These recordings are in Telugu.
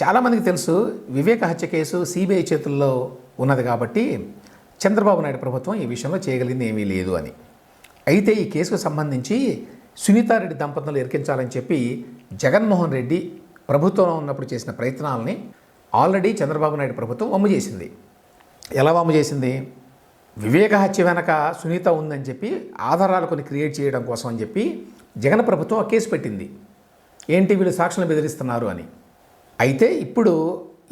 చాలామందికి తెలుసు వివేక హత్య కేసు సిబిఐ చేతుల్లో ఉన్నది కాబట్టి చంద్రబాబు నాయుడు ప్రభుత్వం ఈ విషయంలో చేయగలిగింది ఏమీ లేదు అని. అయితే ఈ కేసుకు సంబంధించి సునీతారెడ్డి దంపతులు ఇరికించాలని చెప్పి జగన్మోహన్ రెడ్డి ప్రభుత్వంలో ఉన్నప్పుడు చేసిన ప్రయత్నాలని ఆల్రెడీ చంద్రబాబు నాయుడు ప్రభుత్వం వమ్ము చేసింది. ఎలా వమ్ము చేసింది? వివేక హత్య వెనక సునీత ఉందని చెప్పి ఆధారాలు కొన్ని క్రియేట్ చేయడం కోసం అని చెప్పి జగన్ ప్రభుత్వం ఆ కేసు పెట్టింది. ఏంటి వీళ్ళు సాక్షులను బెదిరిస్తున్నారు అని. అయితే ఇప్పుడు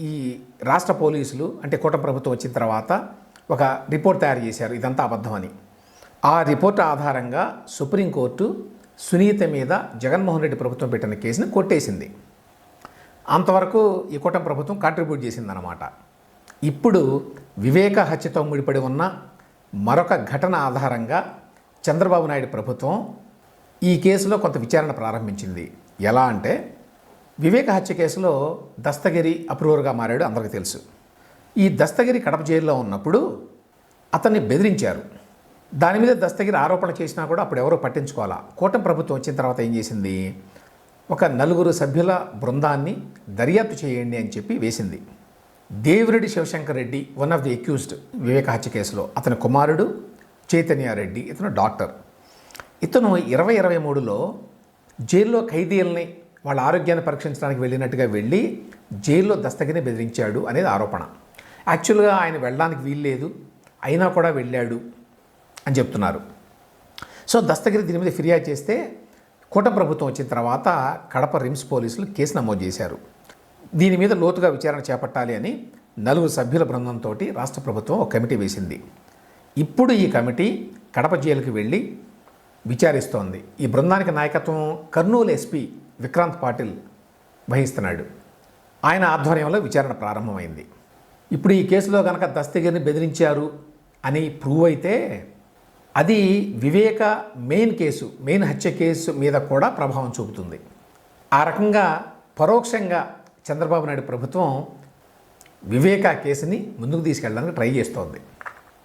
ఈ రాష్ట్ర పోలీసులు అంటే కూటమి ప్రభుత్వం వచ్చిన తర్వాత ఒక రిపోర్ట్ తయారు చేశారు. ఇదంతా అబద్ధమని ఆ రిపోర్ట్ ఆధారంగా సుప్రీంకోర్టు సునీత మీద జగన్మోహన్ రెడ్డి ప్రభుత్వం పెట్టిన కేసును కొట్టేసింది. అంతవరకు ఈ కూటమి ప్రభుత్వం కాంట్రిబ్యూట్ చేసిందనమాట ఇప్పుడు వివేక హత్యతో ముడిపడి ఉన్న మరొక ఘటన ఆధారంగా చంద్రబాబు నాయుడు ప్రభుత్వం ఈ కేసులో కొంత విచారణ ప్రారంభించింది. ఎలా అంటే వివేక హత్య కేసులో దస్తగిరి అప్రూవర్గా మారాడు అందరికీ తెలుసు. ఈ దస్తగిరి కడప జైల్లో ఉన్నప్పుడు అతన్ని బెదిరించారు. దాని మీద దస్తగిరి ఆరోపణ చేసినా కూడా అప్పుడు ఎవరో పట్టించుకోవాలా. కూటమి ప్రభుత్వం వచ్చిన తర్వాత ఏం చేసింది? ఒక నలుగురు సభ్యుల బృందాన్ని దర్యాప్తు చేయండి అని చెప్పి వేసింది. Devireddy Shivashankar Reddy one of the accused Viveka హత్య కేసులో. అతని కుమారుడు చైతన్యారెడ్డి ఇతను డాక్టర్. ఇతను ఇరవై ఇరవై మూడులో జైల్లో ఖైదీలని వాళ్ళ ఆరోగ్యాన్ని పరీక్షించడానికి వెళ్ళినట్టుగా వెళ్ళి జైల్లో దస్తగిరిని బెదిరించాడు అనేది ఆరోపణ. యాక్చువల్గా ఆయన వెళ్ళడానికి వీల్లేదు అయినా కూడా వెళ్ళాడు అని చెప్తున్నారు. సో దస్తగిరి దీని మీద ఫిర్యాదు చేస్తే కూట ప్రభుత్వం వచ్చిన తర్వాత కడప రిమ్స్ పోలీసులు కేసు నమోదు చేశారు. దీని మీద లోతుగా విచారణ చేపట్టాలి అని నలుగురు సభ్యుల బృందంతో రాష్ట్ర ప్రభుత్వం ఒక కమిటీ వేసింది. ఇప్పుడు ఈ కమిటీ కడప జైలుకి వెళ్ళి విచారిస్తోంది. ఈ బృందానికి నాయకత్వం కర్నూలు ఎస్పీ విక్రాంత్ పాటిల్ వహిస్తున్నాడు. ఆయన ఆధ్వర్యంలో విచారణ ప్రారంభమైంది. ఇప్పుడు ఈ కేసులో కనుక దస్తగిరిని బెదిరించారు అని ప్రూవ్ అయితే అది వివేక మెయిన్ కేసు మెయిన్ హత్య కేసు మీద కూడా ప్రభావం చూపుతుంది. ఆ రకంగా పరోక్షంగా చంద్రబాబు నాయుడు ప్రభుత్వం వివేక కేసుని ముందుకు తీసుకెళ్ళడానికి ట్రై చేస్తోంది.